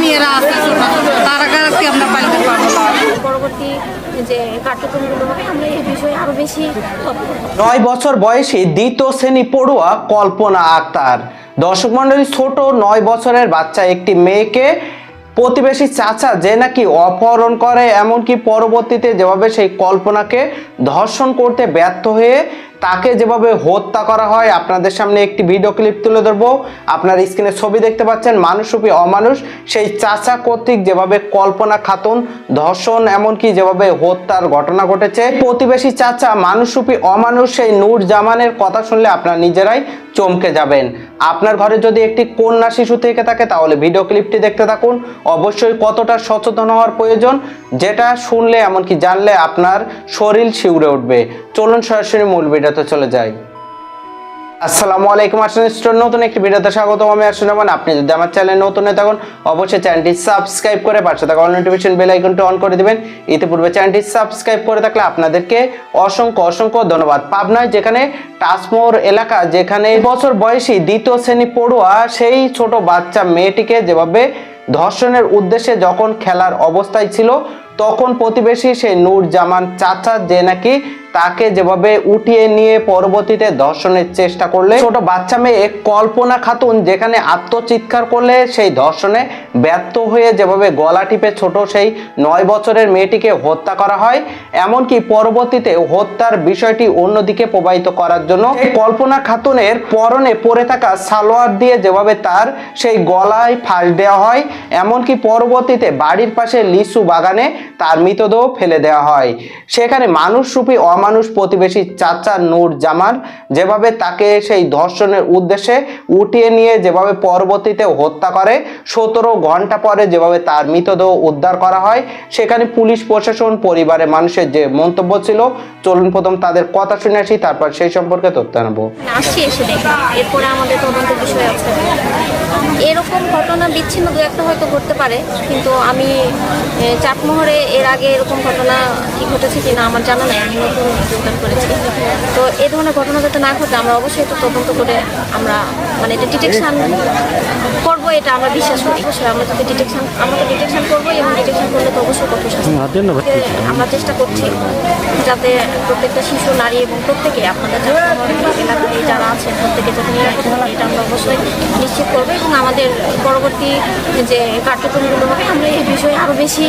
মেয়েরা আছে তারা কি আমরা পালিয়ে পাবো পরবর্তী যে কার্যক্রমগুলো হবে আমরা এই বিষয়ে আরও বেশি নয় বছর বয়সী দ্বিতীয় শ্রেণি পড়ুয়া কল্পনা আক্তার। দর্শক মন্ডলী ছোট নয় বছরের বাচ্চা একটি মেয়েকে প্রতিবেশী চাচা যে নাকি অপহরণ করে, এমনকি পরবর্তীতে যেভাবে সেই কল্পনাকে ধর্ষণ করতে ব্যর্থ হয়ে তাকে যেভাবে হত্যা করা হয়, আপনাদের সামনে একটি ভিডিও ক্লিপ তুলে ধরবো। আপনার স্ক্রিনে ছবি দেখতে পাচ্ছেন, মানুষরূপী অমানুষ, সেই চাচা কর্তৃক যেভাবে কল্পনা খাতুন, ধর্ষণ, এমনকি যেভাবে হত্যার ঘটনা ঘটেছে। প্রতিবেশী চাচা, মানুষরূপী অমানুষ, সেই নূর জামানের কথা শুনলে আপনারা নিজেরাই চমকে যাবেন। আপনার ঘরে যদি একটি কন্যা শিশু থেকে থাকে, তাহলে ভিডিও ক্লিপটি দেখতে থাকুন। অবশ্যই কতটা সচেতন হওয়ার প্রয়োজন, যেটা শুনলে এমনকি জানলে আপনার শরীর শিউরে উঠবে। চলুন সরাসরি মূল ভিডিওতে চলে যাই। আসসালামু আলাইকুম আসলে স্টোর নতুন একটি ভিডিওতে স্বাগতম। আমি আসলে রহমান। আপনি যদি আমার চ্যানেল নতুন হয়ে থাকুন, অবশ্যই চ্যানেলটি সাবস্ক্রাইব করে পাশে থাকা অল নোটিফিকেশন বেল আইকনটি অন করে দিবেন। ইতিপূর্বে চ্যানেলটি সাবস্ক্রাইব করে থাকলে আপনাদেরকে অসংখ্য অসংখ্য ধন্যবাদ। পাবনায় যেখানে টাসমোর এলাকা, যেখানে বছর বয়সী দ্বিতীয় শ্রেণি পড়ুয়া, সেই ছোট বাচ্চা মেয়েটিকে যেভাবে ধর্ষণের উদ্দেশ্যে যখন খেলার অবস্থায় ছিল, তখন প্রতিবেশী সেই নূর জামান চাচা, যে নাকি তাকে যেভাবে উঠিয়ে নিয়ে পরবর্তীতে ধর্ষণের চেষ্টা করলে, ছোট বাচ্চা মেয়ে কল্পনা খাতুন যেখানে আত্মচিৎকার করলে সেই ধর্ষণে ব্যর্থ হয়ে যেভাবে গলা টিপে ছোট সেই নয় বছরের মেয়েটিকে হত্যা করা হয়, এমনকি পরবর্তীতে হত্যার বিষয়টি অন্যদিকে প্রবাহিত করার জন্য কল্পনা খাতুনের পরনে পরে থাকা সালোয়ার দিয়ে যেভাবে তার সেই গলায় ফাঁস দেওয়া হয়, এমনকি পরবর্তীতে বাড়ির পাশে লিচু বাগানে তার মৃতদেহ ফেলে দেওয়া হয়। সেখানে মানুষরূপী অমানুষ প্রতিবেশী চাচা নূর জামান যেভাবে তাকে সেই ধর্ষণের উদ্দেশ্যে উঠিয়ে নিয়ে, যেভাবে পরবর্তীতে হত্যা করে, সতেরো ঘণ্টা পরে যেভাবে তার মৃতদেহ উদ্ধার করা হয়, সেখানে পুলিশ, প্রশাসন, পরিবারের মানুষের যে মন্তব্য ছিল, চলুন প্রথম তাদের কথা শুনে আসি, তারপর সেই সম্পর্কে তথ্য নেব আসছি, এসে দেখি। এরপরে আমাদের এরকম ঘটনা বিচ্ছিন্ন দু একটা হয়তো ঘটতে পারে, কিন্তু আমি চাটমোহরে এর আগে এরকম ঘটনা কি ঘটেছে কিনা আমার জানা নেই আমি নতুন যোগদান করেছি তো এই ধরনের ঘটনা যাতে না ঘটে আমরা অবশ্যই এটা তদন্ত করে আমরা মানে এটা ডিটেকশন করব এটা আমরা বিশ্বাস করি অবশ্যই আমরা যদি ডিটেকশন আমরা তো ডিটেকশন করব এবং ডিটেকশন করলে তো অবশ্যই কঠোর শাস্তি। আমরা চেষ্টা করছি যাতে প্রত্যেকটা শিশু নারী এবং প্রত্যেকে আপনাদের যারা এলাকায় যারা আছেন প্রত্যেকে যাতে নিরাপদ এটা আমরা অবশ্যই নিশ্চিত করব এবং আমাদের পরবর্তী যে কার্যক্রমগুলো হবে আমরা এই বিষয়ে আরও বেশি।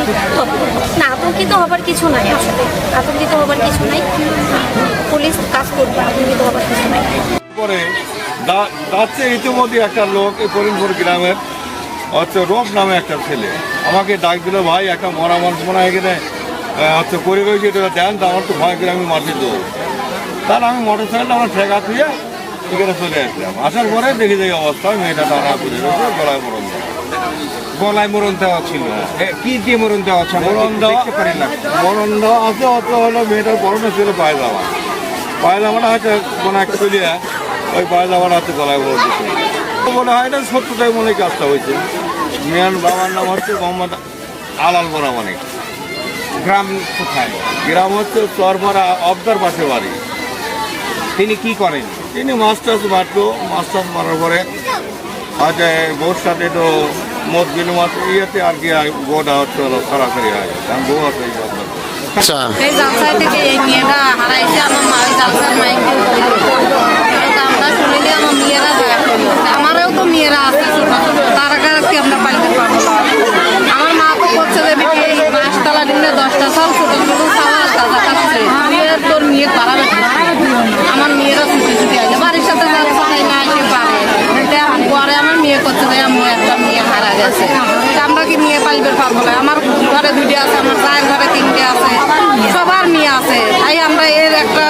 না আতঙ্কিত হবার কিছু নাই আতঙ্কিত হবার কিছু নাই। পুলিশ কাজ করবে, আতঙ্কিত হবার কিছু নাই। একটা ছেলে। আমাকে ডাক দিল, ভাই, একটা মরা হচ্ছে রয়েছে দেন আমার ভয় করে আমি আমি মোটর সাইকেল আমার চলে আসার পরে দেখি এই অবস্থা মেয়েটা টানা করে গলায় দেওয়া। গলায় মরণ দেওয়া ছিল। এ, কি দিয়ে মরণ দেওয়া আছে? মরণ দেওয়া দেখতে পারি না। মরণ দেওয়া আছে অত হলো মেয়েটার পরনে ছিল পায়জামা। পায়জামাটা হয়তো মনে হয় খুলিয়া ওই পায়জামাটা হচ্ছে গলায় মরণ দিচ্ছে মনে হয় না সত্যটাই মনে কাজটা হয়েছে। মেয়ের বাবার নাম হচ্ছে মোহাম্মদ আলাল মানে গ্রাম কোথায়? গ্রাম হচ্ছে চরমারা অবদার পাশে বাড়ি। তিনি কি করেন? তিনি টাছ মারতো মাছ মারার পরে হয়তো বউর সাথে তো মদ বিনিময় ইয়েতে আর কি গোটা হচ্ছে হলো সরাসরি হয় কারণ আছে আচ্ছা। এই জালসায় থেকে এই মেয়েটা হারাইছে আমার মা ওই জালসার মাইকে আমরা শুনিলে আমার মেয়েরা যায় আমারও তো মেয়েরা আছে ছোট ছোট তারা কি আমরা পালিয়ে পাবো না আমার মা তো করছে যে বেটি এই পাঁচতলা দিনে দশটা সাল ছোট ছোট সাল দাদা কাছে মেয়ে তোর মেয়ে পারাবে আমার মেয়েরা ছুটি ছুটি আছে বাড়ির সাথে যাচ্ছে তাই না এসে পারে তা পরে আমার মেয়ে করছে যে আমার একটা মেয়ে হারা গেছে তা আমরা কি মেয়ে পালিবে পাবো না আমার ঘরে দুটি আছে আমার চায়ের ঘরে তিনটে আছে সবার মেয়ে আছে তাই আমরা এর একটা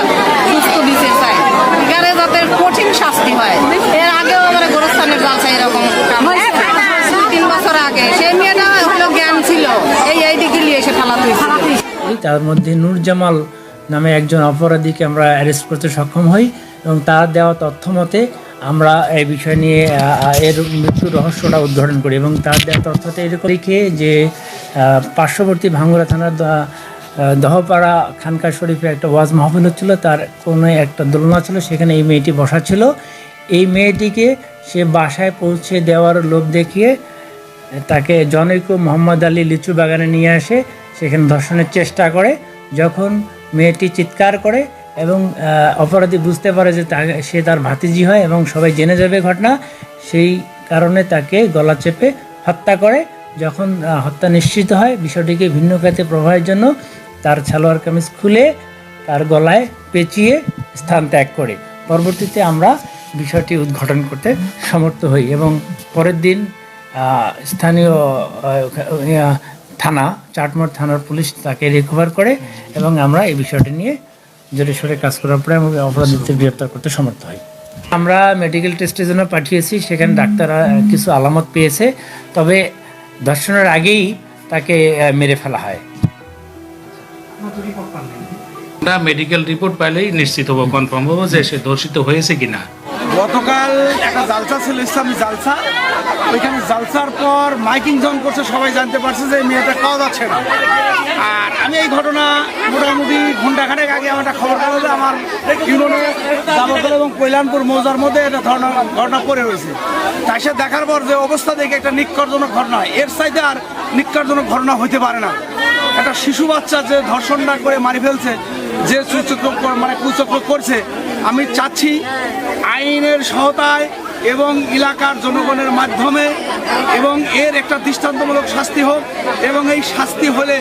সুস্থ বিচার চাই এখানে যাতে কঠিন শাস্তি হয় এর আগেও আমার গোরস্থানের জালসা এরকম কাম হয়েছে। দুই তিন বছর আগে সেই মেয়েটা হলো জ্ঞান ছিল এই এই দিকে নিয়ে এসে ফেলা তুই তার মধ্যে নূর জামাল নামে একজন অপরাধীকে আমরা অ্যারেস্ট করতে সক্ষম হই এবং তার দেওয়া তথ্য মতে আমরা এই বিষয় নিয়ে এর মৃত্যুর রহস্যটা উদ্ঘাটন করি এবং তার দেওয়া তথ্যতে এরকম লিখে যে পার্শ্ববর্তী ভাঙ্গুরা থানার দহপাড়া খানকা শরীফে একটা ওয়াজ মাহফিল হচ্ছিল, তার কোনো একটা দোলনা ছিল, সেখানে এই মেয়েটি বসা ছিল। এই মেয়েটিকে সে বাসায় পৌঁছে দেওয়ার লোভ দেখিয়ে তাকে জনৈক মোহাম্মদ আলী লিচু বাগানে নিয়ে আসে। সেখানে ধর্ষণের চেষ্টা করে, যখন মেয়েটি চিৎকার করে এবং অপরাধী বুঝতে পারে যে সে তার ভাতিজি হয় এবং সবাই জেনে যাবে ঘটনা, সেই কারণে তাকে গলা চেপে হত্যা করে। যখন হত্যা নিশ্চিত হয়, বিষয়টিকে ভিন্ন খাতে প্রবাহের জন্য তার সালোয়ার কামিজ খুলে তার গলায় পেঁচিয়ে স্থান ত্যাগ করে। পরবর্তীতে আমরা বিষয়টি উদ্ঘাটন করতে সমর্থ হই এবং পরের দিন স্থানীয় থানা চাটমোড় থানার পুলিশ তাকে রিকভার করে এবং আমরা এই বিষয়টি নিয়ে জোরে সোরে কাজ করার পরে আমাকে অপরাধীদের গ্রেপ্তার করতে সমর্থ হই। আমরা মেডিকেল টেস্টের জন্য পাঠিয়েছি, সেখানে ডাক্তাররা কিছু আলামত পেয়েছে, তবে ধর্ষণের আগেই তাকে মেরে ফেলা হয়। আমরা মেডিকেল রিপোর্ট পাইলেই নিশ্চিত হব কনফার্ম হব যে সে ধর্ষিত হয়েছে কিনা। গতকাল একটা জালসা ছিল, ইসলামী জালসা। ওইখানে জালসার পর মাইকিং জন করছে, সবাই জানতে পারছে যে মেয়েটা পাওয়া যাচ্ছে না। আর আমি এই ঘটনা মোটামুটি ঘন্টাখানেক আগে আমার একটা খবর পেল আমার ইউনিয়নে জামাতল এবং কৈলানপুর মৌজার মধ্যে এটা ধরনা ঘটনা পড়ে রয়েছে। তাই সে দেখার পর যে অবস্থা দেখে একটা নিকটজনক ঘটনা। এর সাইডে আর নিকটজনক ঘটনা হইতে পারে না। একটা শিশু বাচ্চা যে ধর্ষণটা করে মারি ফেলছে, যে সুচক্র মানে কুচক্র করছে, আমি চাচ্ছি আইনের সহতায় এবং এলাকার জনগণের মাধ্যমে এবং এর একটা দৃষ্টান্তমূলক শাস্তি হোক এবং এই শাস্তি হলে,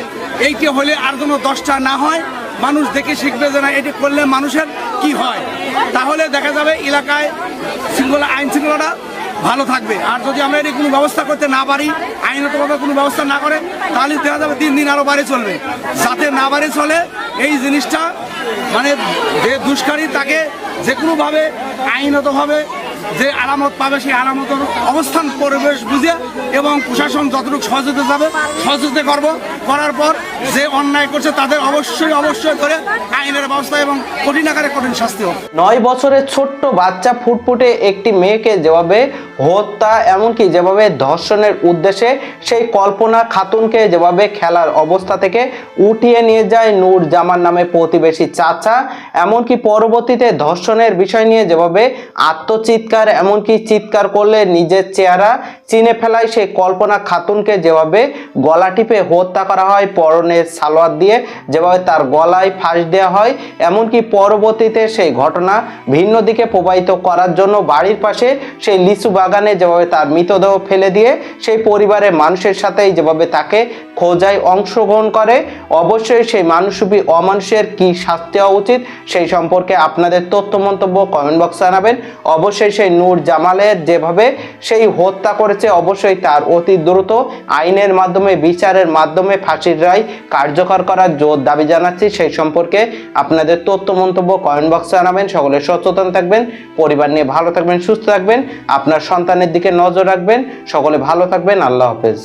এইটি হলে আর কোনো দশটা না হয়। মানুষ দেখে শিখবে যে না, এটি করলে মানুষের কি হয়। তাহলে দেখা যাবে এলাকায় শৃঙ্খলা, আইন শৃঙ্খলাটা ভালো থাকবে। আর যদি আমরা এটি কোনো ব্যবস্থা করতে না পারি, আইনগতভাবে কোনো ব্যবস্থা না করে, তাহলে দেখা যাবে দিন দিন আরও বাড়ি চলবে। সাথে না বাড়ি চলে, এই জিনিসটা মানে যে দুষ্কারী তাকে যে কোনোভাবে আইনতভাবে যে আলামত পাবে সেই আলামত অবস্থান, পরিবেশ বুঝে এবং প্রশাসন যতটুকু সহযোগিতা যাবে, সহযোগিতা করব। করার পর যে অন্যায় করছে তাদের অবশ্যই অবশ্যই করে আইনের ব্যবস্থা এবং কঠিন আকারে কঠিন শাস্তি হোক। নয় বছরের ছোট্ট বাচ্চা ফুটফুটে একটি মেয়েকে যেভাবে হত্যা, এমনকি যেভাবে ধর্ষণের উদ্দেশ্যে সেই কল্পনা খাতুনকে যেভাবে খেলার অবস্থা থেকে উঠিয়ে নিয়ে যায় নূর জামান নামে প্রতিবেশী চাচা, এমনকি পরবর্তীতে ধর্ষণের বিষয় নিয়ে যেভাবে আত্মচিৎকার এমনকি চিৎকার করলে নিজের চেহারা চিনে ফেলায় সেই কল্পনা খাতুনকে যেভাবে গলা টিপে হত্যা করা হয়, পরনের সালোয়ার দিয়ে যেভাবে তার গলায় ফাঁস দেওয়া হয়, এমনকি পরবর্তীতে সেই ঘটনা ভিন্ন দিকে প্রবাহিত করার জন্য বাড়ির পাশে সেই লিচু বাগানে যেভাবে তার মৃতদেহ ফেলে দিয়ে সেই পরিবারের মানুষের সাথেই যেভাবে তাকে খোঁজায় অংশগ্রহণ করে, অবশ্যই সেই মানুষরূপী অমানুষের কি শাস্তি হওয়া উচিত সেই সম্পর্কে আপনাদের তথ্য মন্তব্য কমেন্ট বক্সে জানাবেন। অবশ্যই সেই নূর জামালের যেভাবে সেই হত্যা করেছে, অবশ্যই তার অতি দ্রুত আইনের মাধ্যমে, বিচারের মাধ্যমে ফাঁসির রায় কার্যকর করার জোর দাবি জানাচ্ছি। সেই সম্পর্কে আপনাদের তথ্য, মন্তব্য কমেন্ট বক্সে জানাবেন। সকলে সচেতন থাকবেন, পরিবার নিয়ে ভালো থাকবেন, সুস্থ থাকবেন। আপনার সন্তানের দিকে নজর রাখবেন। সকলে ভালো থাকবেন। আল্লাহ হাফেজ।